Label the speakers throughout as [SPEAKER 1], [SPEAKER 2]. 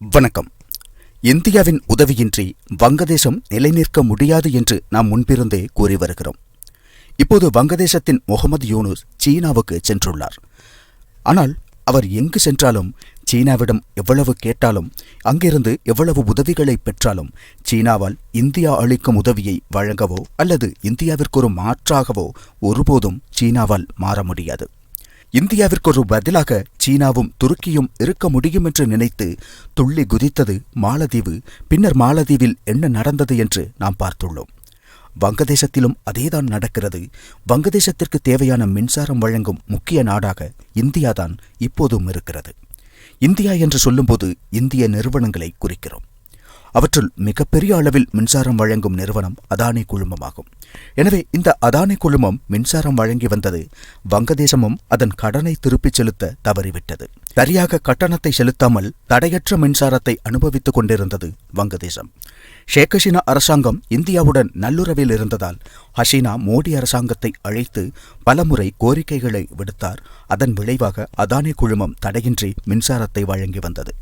[SPEAKER 1] வணக்கம். இந்தியாவின் உதவியின்றி வங்கதேசம் நிலைநிற்க முடியாது என்று நாம் முன்பிருந்தே கூறி வருகிறோம். இப்போது வங்கதேசத்தின் முகமது யூனுஸ் சீனாவுக்கு சென்றுள்ளார். ஆனால் அவர் எங்கு சென்றாலும் சீனாவிடம் எவ்வளவு கேட்டாலும் அங்கிருந்து எவ்வளவு உதவிகளை பெற்றாலும் சீனாவால் இந்தியா அளிக்கும் உதவியை வழங்கவோ அல்லது இந்தியாவிற்கு ஒரு மாற்றாகவோ ஒருபோதும் சீனாவால் மாற முடியாது. இந்தியாவிற்கு ஒரு பதிலாக சீனாவும் துருக்கியும் இருக்க முடியும் என்று நினைத்து துள்ளி குதித்தது மாலத்தீவு. பின்னர் மாலத்தீவில் என்ன நடந்தது என்று நாம் பார்த்துள்ளோம். வங்கதேசத்திலும் அதேதான் நடக்கிறது. வங்கதேசத்திற்கு தேவையான மின்சாரம் வழங்கும் முக்கிய நாடாக இந்தியாதான் இப்போதும் இருக்கிறது. இந்தியா என்று சொல்லும்போது இந்திய நிறுவனங்களை குறிக்கிறோம். அவற்றுள் மிகப்பெரிய அளவில் மின்சாரம் வழங்கும் நிறுவனம் அதானி குழுமமாகும். எனவே இந்த அதானி குழுமம் மின்சாரம் வழங்கி வந்தது வங்கதேசமும் அதன் கடனை திருப்பிச் செலுத்த தவறிவிட்டது. சரியாக கட்டணத்தை செலுத்தாமல் தடையற்ற மின்சாரத்தை அனுபவித்துக் கொண்டிருந்தது வங்கதேசம். ஷேக் ஹசீனா அரசாங்கம் இந்தியாவுடன் நல்லுறவில் இருந்ததால் ஹசீனா மோடி அரசாங்கத்தை அழைத்து பலமுறை கோரிக்கைகளை விடுத்தார். அதன் விளைவாக அதானி குழுமம் தடையின்றி மின்சாரத்தை வழங்கி வந்தது.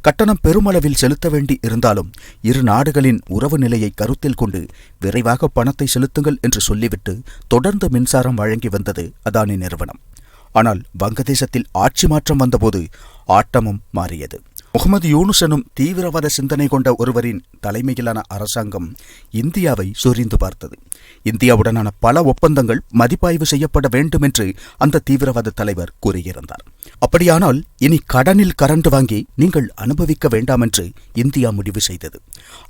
[SPEAKER 1] கட்டணம் பெருமளவில் செலுத்த வேண்டி இருந்தாலும் இரு நாடுகளின் உறவு நிலையை கருத்தில் கொண்டு விரைவாக பணத்தை செலுத்துங்கள் என்று சொல்லிவிட்டு தொடர்ந்து மின்சாரம் வழங்கி வந்தது அதானி நிறுவனம். ஆனால் வங்கதேசத்தில் ஆட்சி மாற்றம் வந்தபோது ஆட்டமும் மாறியது. முகமது யூனுஸ் எனும் தீவிரவாத சிந்தனை கொண்ட ஒருவரின் தலைமையிலான அரசாங்கம் இந்தியாவை சொரிந்து பார்த்தது. இந்தியாவுடனான பல ஒப்பந்தங்கள் மதிப்பாய்வு செய்யப்பட வேண்டும் என்று அந்த தீவிரவாத தலைவர் கூறியிருந்தார். அப்படியானால் இனி கடனில் கரண்டு வாங்கி நீங்கள் அனுபவிக்க வேண்டாம் என்று இந்தியா முடிவு செய்தது.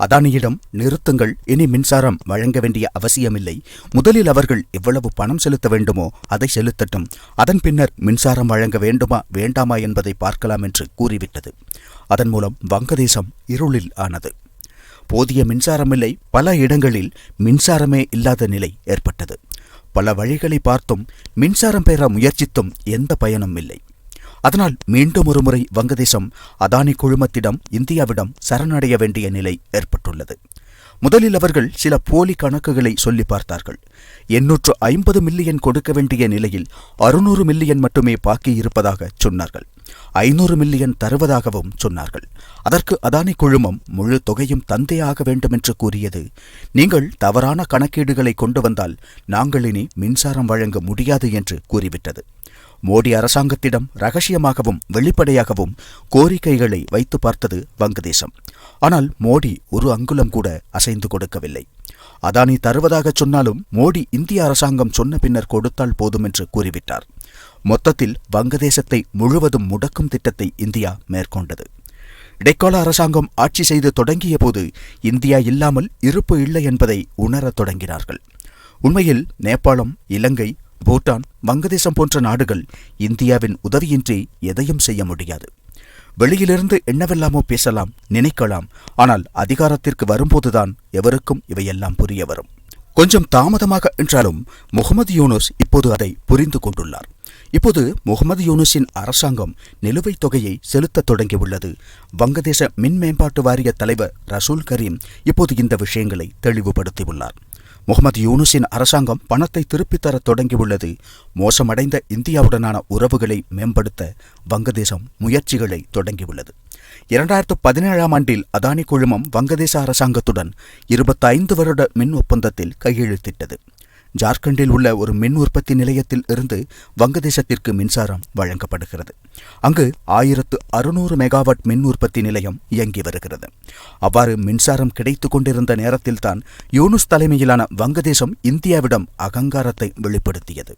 [SPEAKER 1] அதானியிடம் நிறுத்துங்கள் இனி மின்சாரம் வழங்க வேண்டிய அவசியமில்லை. முதலில் அவர்கள் எவ்வளவு பணம் செலுத்த வேண்டுமோ அதை செலுத்தட்டும். அதன் பின்னர் மின்சாரம் வழங்க வேண்டுமா வேண்டாமா என்பதை பார்க்கலாம் என்று கூறிவிட்டது. அதன் மூலம் வங்கதேசம் இருளில் ஆனது. போதிய மின்சாரமில்லை. பல இடங்களில் மின்சாரமே இல்லாத நிலை ஏற்பட்டது. பல வழிகளை பார்த்தும் மின்சாரம் பெற முயற்சித்தும் எந்த பயனும் இல்லை. அதனால் மீண்டும் ஒருமுறை வங்கதேசம் அதானி குழுமத்திடம் இந்தியாவிடம் சரணடைய வேண்டிய நிலை ஏற்பட்டுள்ளது. முதலில் அவர்கள் சில போலி கணக்குகளை சொல்லி பார்த்தார்கள். எண்ணூற்று ஐம்பது மில்லியன் கொடுக்க வேண்டிய நிலையில் அறுநூறு மில்லியன் மட்டுமே பாக்கி இருப்பதாக சொன்னார்கள். ஐநூறு மில்லியன் தருவதாகவும் சொன்னார்கள். அதற்கு அதானி குழுமம் முழு தொகையும் தந்தே ஆக வேண்டும் என்று கூறியது நீங்கள் தவறான கணக்கீடுகளை கொண்டு வந்தால் நாங்கள் இனி மின்சாரம் வழங்க முடியாது என்று கூறிவிட்டது. மோடி அரசாங்கத்திடம் ரகசியமாகவும் வெளிப்படையாகவும் கோரிக்கைகளை வைத்து பார்த்தது வங்கதேசம். ஆனால் மோடி ஒரு அங்குலம் கூட அசைந்து கொடுக்கவில்லை. அதானி தருவதாக சொன்னாலும் மோடி இந்திய அரசாங்கம் சொன்ன பின்னர் கொடுத்தால் போதும் என்று கூறிவிட்டார். மொத்தத்தில் வங்கதேசத்தை முழுவதும் முடக்கும் திட்டத்தை இந்தியா மேற்கொண்டது. இடைக்கால அரசாங்கம் ஆட்சி செய்து தொடங்கிய போது இந்தியா இல்லாமல் இருப்பு இல்லை என்பதை உணரத் தொடங்கினார்கள். உண்மையில் நேபாளம் இலங்கை பூட்டான் வங்கதேசம் போன்ற நாடுகள் இந்தியாவின் உதவியின்றி எதையும் செய்ய முடியாது. வெளியிலிருந்து என்னவெல்லாமோ பேசலாம் நினைக்கலாம் ஆனால் அதிகாரத்திற்கு வரும்போதுதான் எவருக்கும் இவையெல்லாம் புரிய வரும். கொஞ்சம் தாமதமாக என்றாலும் முகமது யூனுஸ் இப்போது அதை புரிந்து கொண்டுள்ளார். இப்போது முகமது யூனுஸின் அரசாங்கம் நிலுவைத் தொகையை செலுத்தத் தொடங்கியுள்ளது. வங்கதேச மின் மேம்பாட்டு வாரிய தலைவர் ரசூல் கரீம் இப்போது இந்த விஷயங்களை தெளிவுபடுத்தியுள்ளார். முகமது யூனுஸின் அரசாங்கம் பணத்தை திருப்பித் தர தொடங்கியுள்ளது. மோசமடைந்த இந்தியாவுடனான உறவுகளை மேம்படுத்த வங்கதேசம் முயற்சிகளை தொடங்கியுள்ளது. இரண்டாயிரத்து பதினேழாம் ஆண்டில் அதானி குழுமம் வங்கதேச அரசாங்கத்துடன் இருபத்தைந்து வருட மின் ஒப்பந்தத்தில் கையெழுத்திட்டது. ஜார்க்கண்டில் உள்ள ஒரு மின் உற்பத்தி நிலையத்தில் இருந்து வங்கதேசத்திற்கு மின்சாரம் வழங்கப்படுகிறது. அங்கு ஆயிரத்து அறுநூறு மெகாவாட் மின் உற்பத்தி நிலையம் இயங்கி வருகிறது. அவ்வாறு மின்சாரம் கிடைத்துக் கொண்டிருந்த நேரத்தில்தான் யூனுஸ் தலைமையிலான வங்கதேசம் இந்தியாவிடம் அகங்காரத்தை வெளிப்படுத்தியது.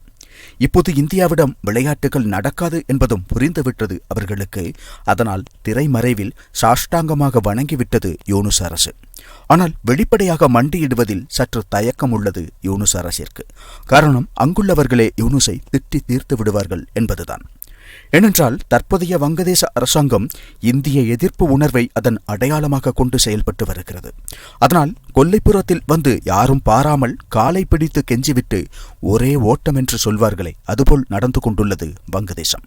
[SPEAKER 1] இப்போது இந்தியாவிடம் விளையாட்டுகள் நடக்காது என்பதும் புரிந்துவிட்டது அவர்களுக்கு. அதனால் திரைமறைவில் சாஷ்டாங்கமாக வணங்கிவிட்டது யூனுஸ் அரசு. ஆனால் வெளிப்படையாக மண்டியிடுவதில் சற்று தயக்கம் உள்ளது யூனுஸ் அரசிற்கு. காரணம் அங்குள்ளவர்களே யூனுஸை திட்டி தீர்த்து விடுவார்கள் என்பதுதான். ஏனென்றால் தற்போதைய வங்கதேச அரசாங்கம் இந்திய எதிர்ப்பு உணர்வை அதன் அடையாளமாக கொண்டு செயல்பட்டு வருகிறது. அதனால் கொல்லைப்புறத்தில் வந்து யாரும் பாராமல் காலை பிடித்து கெஞ்சிவிட்டு ஒரே ஓட்டம் என்று சொல்வார்களே அதுபோல் நடந்து கொண்டுள்ளது வங்கதேசம்.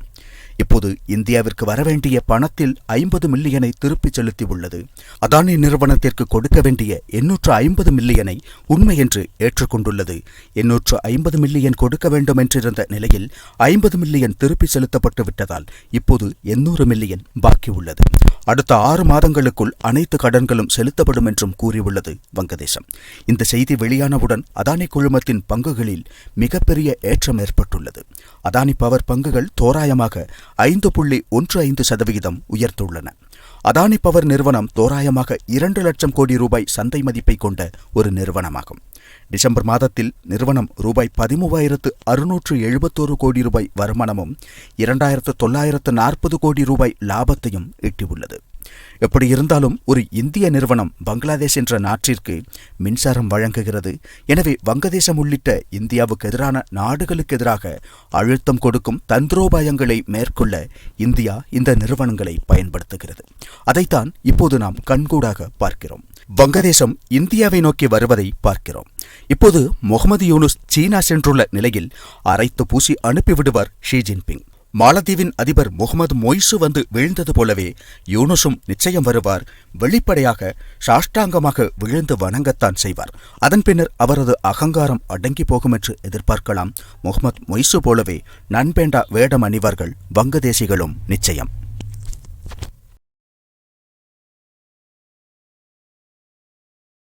[SPEAKER 1] இப்போது இந்தியாவிற்கு வரவேண்டிய பணத்தில் ஐம்பது மில்லியனை திருப்பிச் செலுத்தியுள்ளது. அதானி நிறுவனத்திற்கு கொடுக்க வேண்டிய எண்ணூற்று ஐம்பது மில்லியனை உண்மை என்று ஏற்றுக்கொண்டுள்ளது. எண்ணூற்று ஐம்பது மில்லியன் கொடுக்க வேண்டும் என்றிருந்த நிலையில் ஐம்பது மில்லியன் திருப்பி செலுத்தப்பட்டு விட்டதால் இப்போது எண்ணூறு மில்லியன் பாக்கி உள்ளது. அடுத்த ஆறு மாதங்களுக்குள் அனைத்து கடன்களும் செலுத்தப்படும் என்றும் கூறியுள்ளது வங்கதேசம். இந்த செய்தி வெளியானவுடன் அதானி குழுமத்தின் பங்குகளில் மிகப்பெரிய ஏற்றம் ஏற்பட்டுள்ளது. அதானி பவர் பங்குகள் தோராயமாக ஐந்து புள்ளி ஒன்று ஐந்து சதவிகிதம் உயர்த்துள்ளன. அதானி பவர் நிறுவனம் தோராயமாக இரண்டு லட்சம் கோடி ரூபாய் சந்தை மதிப்பை கொண்ட ஒரு நிறுவனமாகும். டிசம்பர் மாதத்தில் நிறுவனம் ரூபாய் பதிமூவாயிரத்து அறுநூற்று எழுபத்தோரு கோடி ரூபாய் வருமானமும் இரண்டாயிரத்து தொள்ளாயிரத்து நாற்பது கோடி ரூபாய் லாபத்தையும் ஈட்டியுள்ளது எப்படி இருந்தாலும் ஒரு இந்திய நிறுவனம் பங்களாதேஷ் என்ற நாட்டிற்கு மின்சாரம் வழங்குகிறது. எனவே வங்கதேசம் உள்ளிட்ட இந்தியாவுக்கு எதிரான நாடுகளுக்கு எதிராக அழுத்தம் கொடுக்கும் தந்திரோபாயங்களை மேற்கொள்ள இந்தியா இந்த நிறுவனங்களை பயன்படுத்துகிறது. அதைத்தான் இப்போது நாம் கண்கூடாக பார்க்கிறோம். வங்கதேசம் இந்தியாவை நோக்கி வருவதை பார்க்கிறோம். இப்போது முகமது யூனுஸ் சீனா சென்றுள்ள நிலையில் அரைத்து பூசி அனுப்பிவிடுவார் ஷி ஜின்பிங். மாலத்தீவின் அதிபர் முகமது மொய்சு வந்து விழுந்தது போலவே யூனுசும் நிச்சயம் வருவார். வெளிப்படையாக சாஷ்டாங்கமாக விழுந்து வணங்கத்தான் செய்வார். அதன் பின்னர் அவரது அகங்காரம் அடங்கி போகும் என்று எதிர்பார்க்கலாம். முகமது மொய்சு போலவே நண்பேண்டா வேடம் அணிவார்கள் வங்கதேசிகளும் நிச்சயம்.